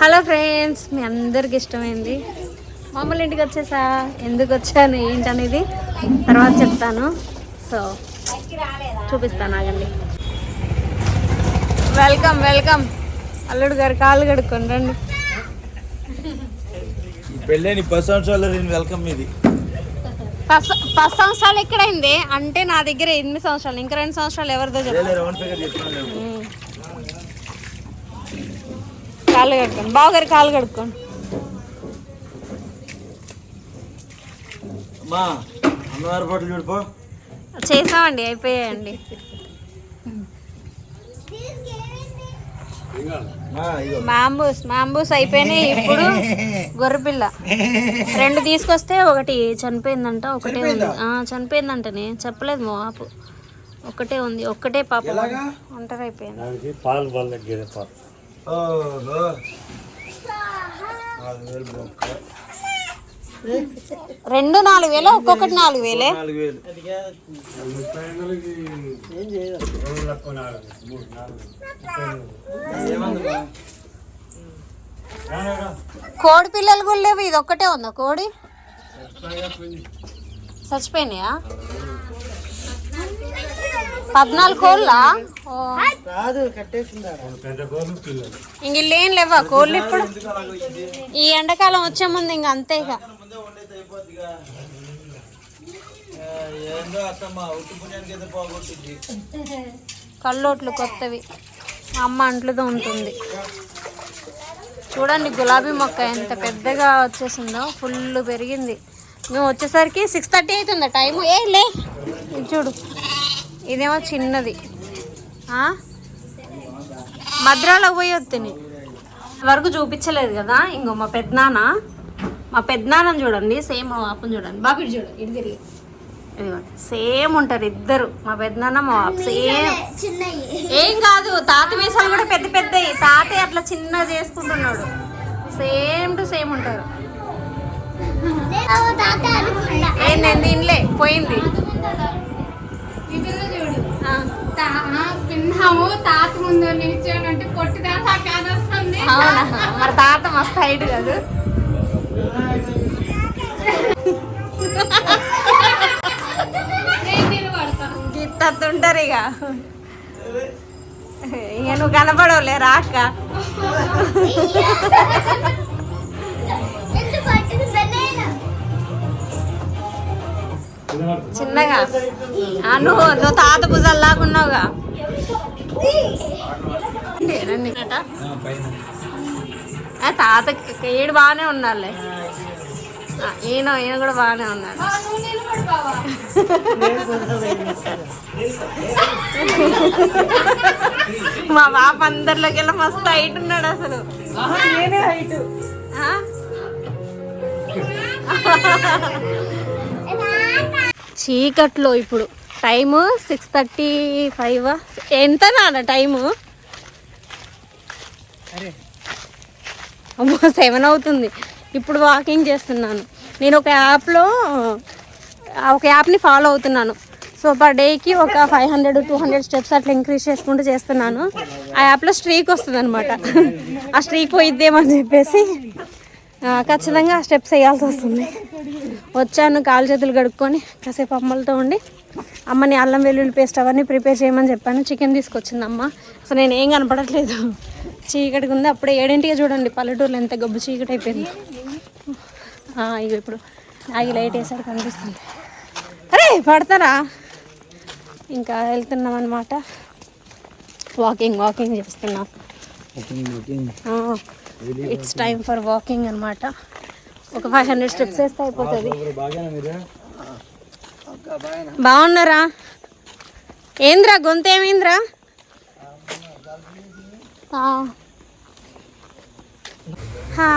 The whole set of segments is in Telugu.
హలో ఫ్రెండ్స్ మీ అందరికి ఇష్టమైంది. మామూలు ఇంటికి వచ్చేసా? ఎందుకు వచ్చాను? ఏంటనేది తర్వాత చెప్తాను. సో చూపిస్తాను ఆగండి. Welcome welcome. అల్లుడు గారు కాళ్ళు కడుక్కొని రండి. పెళ్ళని పది సంవత్సరాలు వెల్కమ్ ఇది పస్ పది సంవత్సరాలు ఎక్కడైంది? అంటే నా దగ్గర ఎనిమిది సంవత్సరాలు? ఇంకా రెండు సంవత్సరాలు ఎవరిదో చెప్పు. కాళ్ళు కడుక్కోండి బావగారు కాళ్ళు కడుక్కోండి. చేసామండి అయిపోయాయండి. ఇగో మ్యాంబూస్ మ్యాంబూస్ అయిపోయినాయి ఇప్పుడు గొర్రెపిల్ల రెండు తీసుకొస్తే ఒకటి చనిపోయిందంట ఒకటే ఉంది. ఆ, చనిపోయిందంటనే. చెప్పలేదు మా వాపు ఒకటే ఉంది ఒక్కటే పాప? ఒంటరి అయిపోయింది. పాలు. రెండు నాలుగు వేలు ఒక్కొక్కటి నాలుగు వేలే. కోడి పిల్లలు కూడా లేవు ఇది ఒక్కటే ఉందా కోడి? చచ్చిపోయినాయా? పద్నాలుగు కోళ్ళా? ఓ. ఇంక ఇల్లు లేవా? కోళ్ళు ఇప్పుడు? ఈ ఎండాకాలం వచ్చే ముందు ఇంక అంతే ఇక కల్లోట్లు కొత్తవి. మా అమ్మ అంట్లుతో ఉంటుంది. చూడండి గులాబీ మొక్క ఎంత పెద్దగా వచ్చేసిందో ఫుల్ పెరిగింది. మేము వచ్చేసరికి సిక్స్ థర్టీ అవుతుందా టైము? ఏ లే ఇది చూడు. ఇదేమో చిన్నది. మద్రాలో పోయి వస్తుంది వరకు చూపించలేదు కదా ఇంకో మా పెద్దనాన్న. మా పెద్దనాన్నని చూడండి సేమ్ మా పాపని చూడండి. బాబు ఇటు చూడు ఇటు తిరిగి. సేమ్ ఉంటారు ఇద్దరు. మా పెద్దనాన్న మా పాప సేమ్. ఏం కాదు తాత మీసాలు కూడా పెద్ద పెద్దవి. తాతే అట్లా చిన్న చేసుకుంటున్నాడు సేమ్ టు సేమ్ ఉంటారు. ఏం నేను తినలే పోయింది. తాత ముందు నిల్చొని అవునా? మరి తాత మస్తు హైట్ కాదు. గిట్టతుంటారు ఇక. ఇక నువ్వు కనపడవులే రాక చిన్నగా. ఆ, నువ్వు నువ్వు తాత భుజాల్లాగా ఉన్నావుగా. రండి. ఆ, తాత ఈడు బాగానే ఉన్నారులే ఈయన ఈయన కూడా బాగానే ఉన్నారు మా బాప అందరిలోకి వెళ్ళి మస్తు హైట్ ఉన్నాడు అసలు. హైట్ చీకట్లో ఇప్పుడు. Time six thirty five? ఎంత నాన్న టైము? అమ్మో సెవెన్ అవుతుంది. ఇప్పుడు వాకింగ్ చేస్తున్నాను. నేను ఒక యాప్లో ఒక యాప్ని ఫాలో అవుతున్నాను. సో పర్ డేకి ఒక five hundred two hundred steps అట్లా ఇంక్రీజ్ చేసుకుంటూ చేస్తున్నాను. ఆ యాప్లో స్ట్రీక్ వస్తుంది అనమాట ఆ స్ట్రీక్ పోయిద్దేమని చెప్పేసి ఖచ్చితంగా ఆ స్టెప్స్ వేయాల్సి వస్తుంది. వచ్చాను కాలు చేతులు కడుక్కొని కాసేపు అమ్మలతో ఉండి. అమ్మని అల్లం వెల్లుల్లి పేస్ట్ అవన్నీ ప్రిపేర్ చేయమని చెప్పాను. చికెన్ తీసుకొచ్చింది అమ్మ అసలు నేను ఏం కనపడట్లేదు. చీకటిగా ఉంది. అప్పుడే ఏడింటిగా చూడండి పల్లెటూరులో ఎంత గబ్బు చీకటి అయిపోయింది. ఇగో ఇప్పుడు ఆగి లైట్ వేసాడు కనిపిస్తుంది. అరే పడతారా? ఇంకా వెళ్తున్నాం అనమాట వాకింగ్ వాకింగ్ చేస్తున్నాం ఇట్స్ టైం ఫర్ వాకింగ్ అనమాట ఒక ఫైవ్ హండ్రెడ్ స్టెప్స్ వేస్తే అయిపోతుంది. బాగున్నారా? ఏంద్రా గొంతు ఏమైందిరా?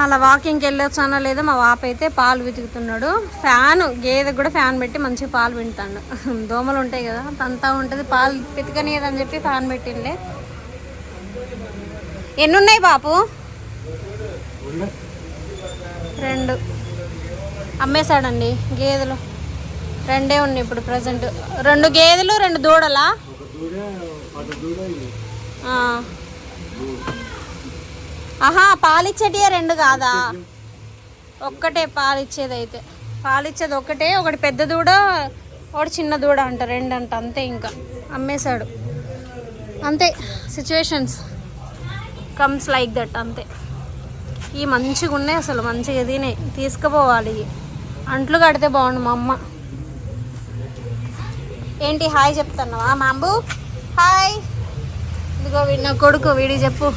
అలా వాకింగ్కి వెళ్ళొచ్చానో లేదో మా వాప అయితే పాలు వెతుకుతున్నాడు. ఫ్యాన్ గేదెకి కూడా ఫ్యాన్ పెట్టి మంచిగా పాలు వింటాడు. దోమలు ఉంటాయి కదా అంతా ఉంటుంది పాలు పితకనియదని చెప్పి ఫ్యాన్ పెట్టిండే. ఎన్ని ఉన్నాయి. బాపు రెండు. అమ్మేశాడండి గేదెలు. రెండే ఉన్నాయి ఇప్పుడు ప్రజెంట్. రెండు గేదెలు రెండు దూడలా? ఆహా పాలిచ్చేటియే రెండు కాదా? ఒక్కటే పాలిచ్చేది అయితే పాలిచ్చేది ఒకటే ఒకటి పెద్ద దూడ ఒకటి చిన్న దూడ అంట రెండు అంట అంతే ఇంకా. అమ్మేశాడు. అంతే సిచ్యువేషన్స్ కమ్స్ లైక్ దట్ అంతే. ఈ మంచిగా ఉన్నాయి అసలు మంచిగా తినే తీసుకుపోవాలి. అంట్లు కడితే బాగుండు మా అమ్మ. ఏంటి హాయ్ చెప్తున్నావా మాంబు? హాయ్. ఇదిగో వీడి నా కొడుకు వీడి చెప్పు.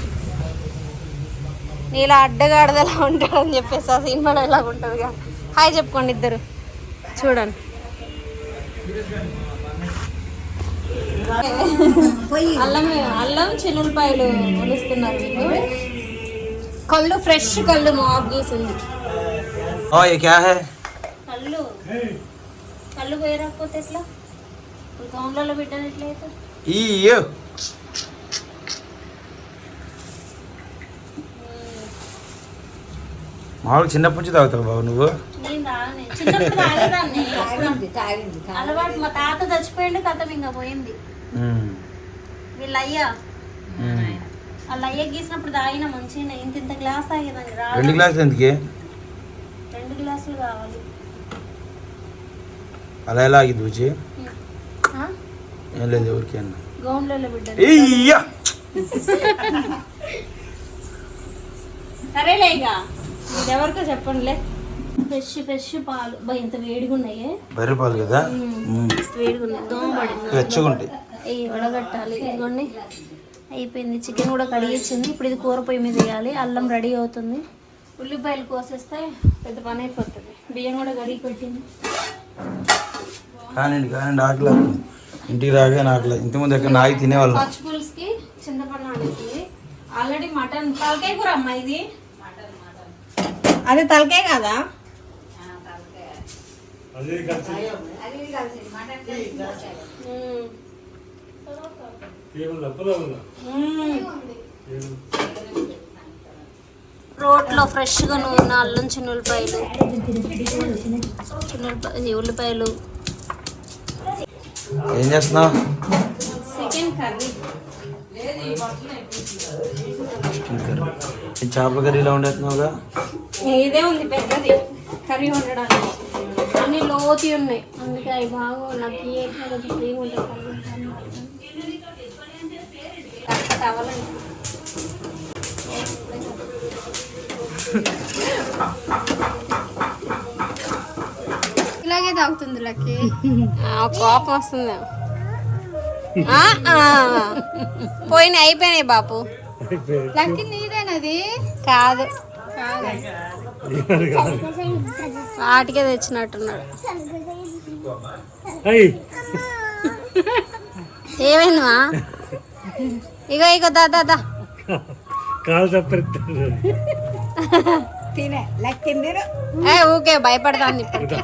నీలా అడ్డగాడదలా ఉంటాడని చెప్పేసి ఆ సినిమాలో ఎలా ఉంటుందిగా. హాయ్ చెప్పుకోండి ఇద్దరు. చూడండి. అల్లం అల్లం చిన్నులపాయలు కొలుస్తున్నారు కళ్ళు ఫ్రెష్ కళ్ళు మాకు గీసింది और ये क्या है కళ్ళు కళ్ళు పోయి రాకపోతే ఎట్లా ఇప్పుడు గౌన్లలో పెట్టాను ఎట్లయితే ఇయ్యో మామూలు చిన్నప్పటి నుంచి తాగుతావు బాబు నువ్వు నేను తాగనే చిన్నప్పుడు తాగేదాన్ని అలవాటు మా తాత చచ్చిపోయిండు కథ ఇంకా పోయింది మ్మ్. అయ్య గీసినప్పుడు తాగిన మంచిగా ఇంత ఇంత గ్లాస్ తాగేదాన్ని. రా రెండు గ్లాసులు ఎందుకే? రెండు గ్లాసులు కావాలి. అలా ఎలా ఆగి దూచి ఆ? ఏం లేదు ఎవరికి అన్న. గౌన్లలో బిడ్డ సరేలే ఇక. ఎవరికో చెప్పండిలే. ఫ్రెష్ ఫ్రెష్ పాలు. బా ఇంత వేడిగా ఉన్నాయే. బర్రె పాలు కదా. వేడిగా ఉన్నాయి. దోమ పడింది వెచ్చగా ఉంటాయి. ఇవి వడగట్టాలి. ఇదిగోండి. అయిపోయింది. చికెన్ కూడా కడిగించింది ఇప్పుడు ఇది కూర పొయ్యి మీద వేయాలి. అల్లం రెడీ అవుతుంది. ఉల్లిపాయలు కోసేస్తే పెద్ద పని అయిపోతుంది. బియ్యం కూడా కడిగి పెట్టింది. కానివ్వండి కానివ్వండి ఆకలి ఇంటికి రాగా ఆకలి ఇంతకుముందు ఎక్కడ నాగి తినేవాళ్ళం. పచ్చి పులుసుకి చింతపండు ఆడేసింది ఆల్రెడీ మటన్. తలకాయ కూర అమ్మా ఇది? అది తలకాయ కదా? అదే కలిసి మ్మ్. ఏముంది అప్పులో ఉందా మ్మ్. ఏముంది? రోట్లో ఫ్రెష్గా నూనె అల్లం చిన్న ఉల్లిపాయలు చిన్న ఉల్లిపాయ ఉల్లిపాయలు. ఏం చేస్తున్నావు? చికెన్ కర్రీ చికెన్ కర్రీ ఈ చేపల కర్రీ ఇలా ఉండేస్తున్నావుగా ఇదే ఉంది పెద్దది. కర్రీ వండడానికి. అన్ని లోతి ఉన్నాయి. అందుకే అవి బాగా నాకు ఏ ఫ్రీగా ఉంటుంది ఇలాగే తాగుతుంది లక్కి. ఆ, కోపం వస్తుంది. ఆ, ఆ. పోయినాయి అయిపోయినాయి బాపు. లక్కి నీదేనది కాదు. వాటికే తెచ్చినట్టున్నాడు. అయ్ ఏమైందిమా? ఇగో ఇగో దా దా దా. కాలు తప్పరిస్తాడు ఏ ఊకే భయపడతాను పైకి-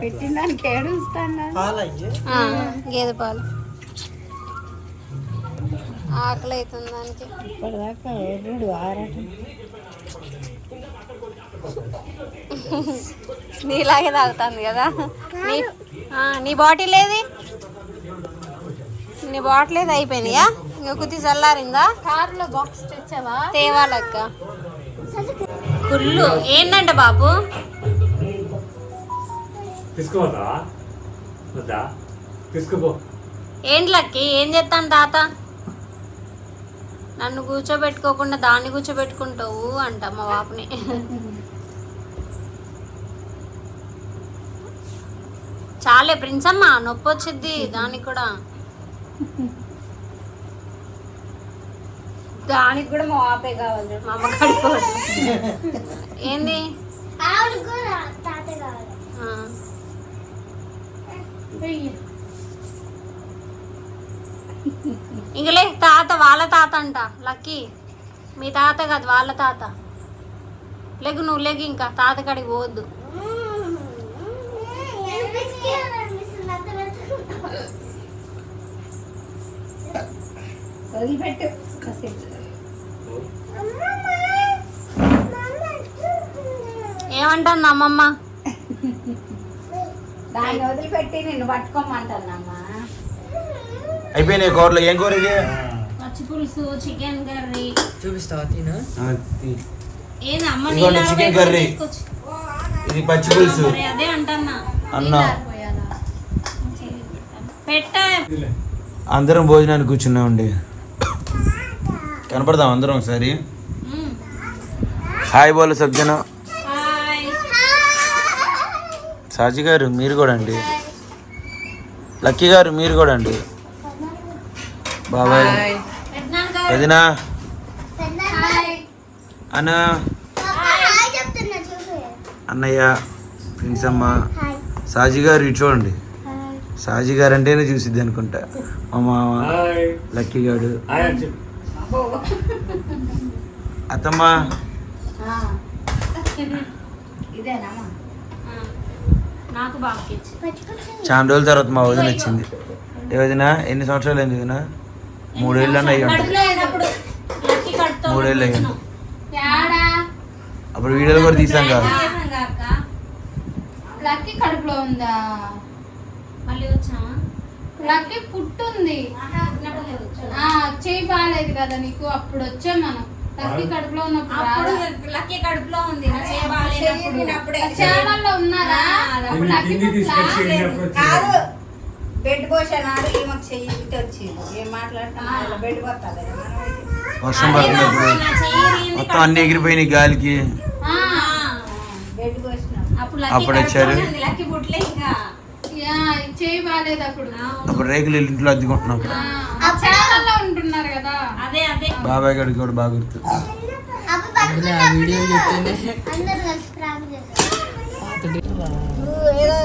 పెట్టు గేదె పాలు. ఆకలి అవుతుంది దానికి నీలాగే తాగుతుంది కదా. నీ ఆ, నీ బాటిల్ ఏది? నీ బాటిల్ ఏది అయిపోయినాయా? ఇంకా కుది చల్లారిందా? కారులో బాక్స్ తెచ్చావా? తేవాలక్క. కుళ్ళు ఏంటంట బాబు? తీసుకోవద్దా వద్దా? తీసుకుపో. ఏంట్లక్కి ఏం చేస్తాను తాత? నన్ను కూర్చోబెట్టుకోకుండా దాన్ని కూర్చోబెట్టుకుంటావు అంట మా బాపుని చాలే ప్రిన్స్ అమ్మ నొప్పి వచ్చింది దానికి కూడా. దానికి కూడా మా వాపే కావాలి. మా అమ్మ కడుకోవాలి ఏంది? ఆ. ఇంకలే తాత వాళ్ళ తాత అంట లక్కీ. మీ తాత కాదు వాళ్ళ తాత. లేకు నువ్వు లేకు ఇంకా తాత కాడికి పోవద్దు. ఏమంటాను అమ్మమ్మ? దాన్ని వదిలిపెట్టి నిన్ను పట్టుకోమంటానమ్మా అయిపోయినాయి కూరలు. ఏం కూర ఇది? పచ్చి పులుసు చికెన్ కర్రీ. చూపిస్తావా తిను? ఆ, తీ. ఏది అమ్మ ఇదిగోండి curry. తీసుకొచ్చి. ఇది పచ్చి పులుసు. అదే అంటన్నా. అన్నం. పెట్ట. అందరం భోజనానికి కూర్చున్నామండి. కనపడదాం అందరం ఒకసారి. హాయ్ బోలు సబ్జన సాజీ గారు మీరు కూడా అండి. లక్కీ గారు మీరు కూడా అండి. బాబాయ్. వదినా. అన్న. అన్నయ్య ఫ్రెండ్స్ అమ్మ సాజీ గారు ఇటు చూడండి. సాజీ గారు అంటేనే చూసిద్ది అనుకుంటా. మా మామ లక్కీ గారు అత్తమ్మ. చాలా రోజుల తర్వాత మా వదిన వచ్చింది. ఏ వదిన ఎన్ని సంవత్సరాలు అయింది వదిన? మూడేళ్ళు అన్న మూడేళ్ళు అయ్యింది యాడా? అప్పుడు వీడియోలు కూడా తీసాం కదా. లక్కీ కడుపులో ఉందా? మళ్ళీ వచ్చామా లక్కీ పుట్టుంది. ఉన్నప్పుడే వచ్చాం. ఆ చేయి బాగాలేదు కదా నీకు? అప్పుడు వచ్చాం మనం. లక్కీ కడుపులో ఉన్నప్పుడు? లక్కీ కడుపులో ఉంది. చేయ బాగాలేనప్పుడు ఆ చేమల్లో ఉన్నారా? లక్కీ బెడ్ ఈమెకు వచ్చింది. ఏం మాట్లాడుతున్నా బెడ్ పోతుంది వర్షం పడుతున్నప్పుడు చెయ్యి మొత్తం అన్ని ఎగిరిపోయినాయి గాలికి. ఆ, బెడ్ పోసినాం. అప్పుడు వచ్చారు. కడుపులోనే ఉంది, లక్కీ పుట్లే ఇంకా. యా, ఈ చేయి బాగాలేదు అప్పుడు. అప్పుడు రేకులు ఇంట్లో అద్దుకుంటున్నాం ఆ, ఆ చేమల్లో ఉంటున్నారు కదా. అదే అదే. బాబాయ్ గడికి కూడా బాగా గుర్తు. అందులో ఆ వీడియో చెప్తేనే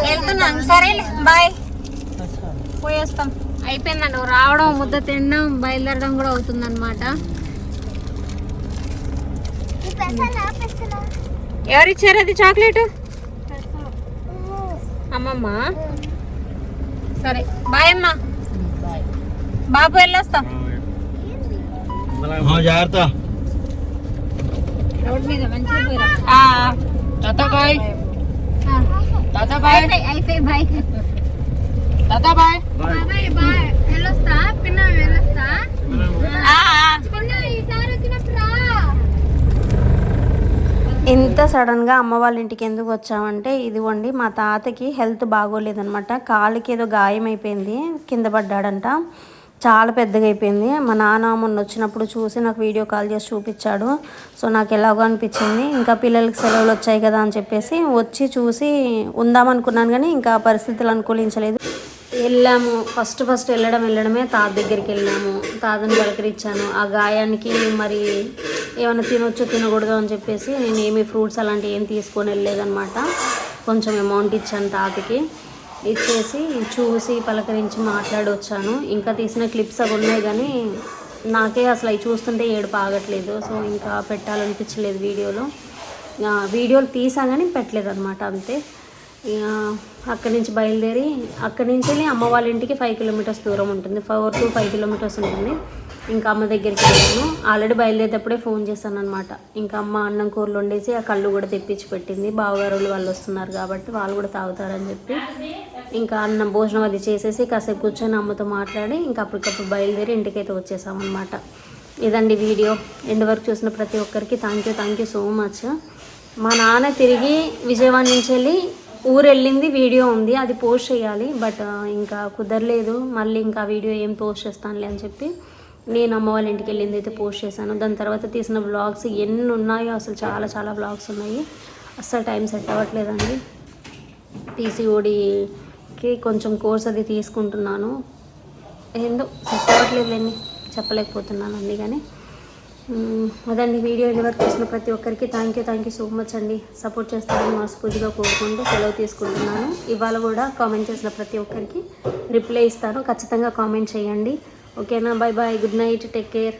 వెళ్తున్నాం సరే బాయ్. పోయేస్తాం. అయిపోయిందండి. రావడం ముద్ద తినడం బయలుదేరడం కూడా అవుతుంది అనమాట ఎవరిచ్చారు అది చాక్లెట్? అమ్మమ్మ. సరే. బాయ్ అమ్మ. బాబు వెళ్ళొస్తాం. జాగ్రత్త. రోడ్ మీద మంచిగా పోయిరా. తాత బాయ్. తాత బాయ్. అయిపోయి బాయ్. తాత బాయ్ బాబాయ్ బాయ్ వెళ్ళొస్తా పిన్న వెళ్ళొస్తా ఇంత సడన్గా అమ్మ వాళ్ళ ఇంటికి ఎందుకు వచ్చామంటే ఇదిగోండి మా తాతకి హెల్త్ బాగోలేదనమాట కాలుకి ఏదో గాయం అయిపోయింది కింద పడ్డాడంట. చాలా పెద్దగా అయిపోయింది. మా నాన్న మొన్న వచ్చినప్పుడు చూసి నాకు వీడియో కాల్ చేసి చూపించాడు. సో నాకు ఎలాగో అనిపించింది. ఇంకా పిల్లలకి సెలవులు వచ్చాయి కదా అని చెప్పేసి వచ్చి చూసి ఉందామనుకున్నాను కానీ ఇంకా పరిస్థితులు అనుకూలించలేదు. వెళ్ళాము. ఫస్ట్ ఫస్ట్ వెళ్ళడం వెళ్ళడమే తాత దగ్గరికి వెళ్ళాము. తాతని పలకరించాను. ఆ గాయానికి మరి ఏమైనా తినొచ్చో తినకూడదు అని చెప్పేసి నేను ఏమి ఫ్రూట్స్ అలాంటివి ఏం తీసుకొని వెళ్ళలేదనమాట కొంచెం అమౌంట్ ఇచ్చాను తాతకి. ఇచ్చేసి చూసి పలకరించి మాట్లాడి వచ్చాను ఇంకా తీసిన క్లిప్స్ అవి ఉన్నాయి కానీ నాకే అసలు అవి చూస్తుంటే ఏడుపు ఆగట్లేదు. సో ఇంకా పెట్టాలనిపించలేదు వీడియోలో. వీడియోలు తీసా కానీ పెట్టలేదు అనమాట అంతే. ఇక అక్కడి నుంచి బయలుదేరి అక్కడి నుంచి వెళ్ళి అమ్మ వాళ్ళ ఇంటికి ఫైవ్ కిలోమీటర్స్ దూరం ఉంటుంది. ఫోర్ టు ఫైవ్ కిలోమీటర్స్ ఉంటుంది. ఇంకా అమ్మ దగ్గరికి వెళ్ళాను. ఆల్రెడీ బయలుదేరేటప్పుడే ఫోన్ చేశాను అనమాట ఇంకా అమ్మ అన్నం కూరలు వండేసి ఆ కళ్ళు కూడా తెప్పించి పెట్టింది. బావగారు వాళ్ళు వస్తున్నారు కాబట్టి వాళ్ళు కూడా తాగుతారని చెప్పి ఇంకా అన్నం భోజనం అది చేసేసి కాసేపు కూర్చొని అమ్మతో మాట్లాడి ఇంకా అప్పటికప్పుడు బయలుదేరి ఇంటికైతే వచ్చేసామన్నమాట. ఇదండి వీడియో. ఎండ్ వరకు చూసిన ప్రతి ఒక్కరికి thank you thank you so much మా నాన్న తిరిగి విజయవాడ నుంచి వెళ్ళి ఊరు వెళ్ళింది వీడియో ఉంది అది పోస్ట్ చేయాలి బట్ ఇంకా కుదరలేదు మళ్ళీ ఇంకా వీడియో ఏం పోస్ట్ చేస్తానులే అని చెప్పి నేను అమ్మ వాళ్ళ ఇంటికి వెళ్ళింది అయితే పోస్ట్ చేశాను. దాని తర్వాత తీసిన బ్లాగ్స్ ఎన్ని ఉన్నాయో అసలు చాలా చాలా బ్లాగ్స్ ఉన్నాయి. అస్సలు టైం సెట్ అవ్వట్లేదండి. పీసీఓడికి కొంచెం కోర్స్ అది తీసుకుంటున్నాను. ఏందో సెట్ అవ్వట్లేదులేండి చెప్పలేకపోతున్నాను అండి కానీ అదండి వీడియో ఎన్ని వరకు చూసిన ప్రతి ఒక్కరికి thank you thank you so much అండి. సపోర్ట్ చేస్తారని మనస్ఫూర్తిగా కోరుకుంటూ సెలవు తీసుకుంటున్నాను. ఇవాళ కూడా కామెంట్ చేసిన ప్రతి ఒక్కరికి రిప్లై ఇస్తాను. ఖచ్చితంగా కామెంట్ చేయండి. ఓకేనా bye bye good night take care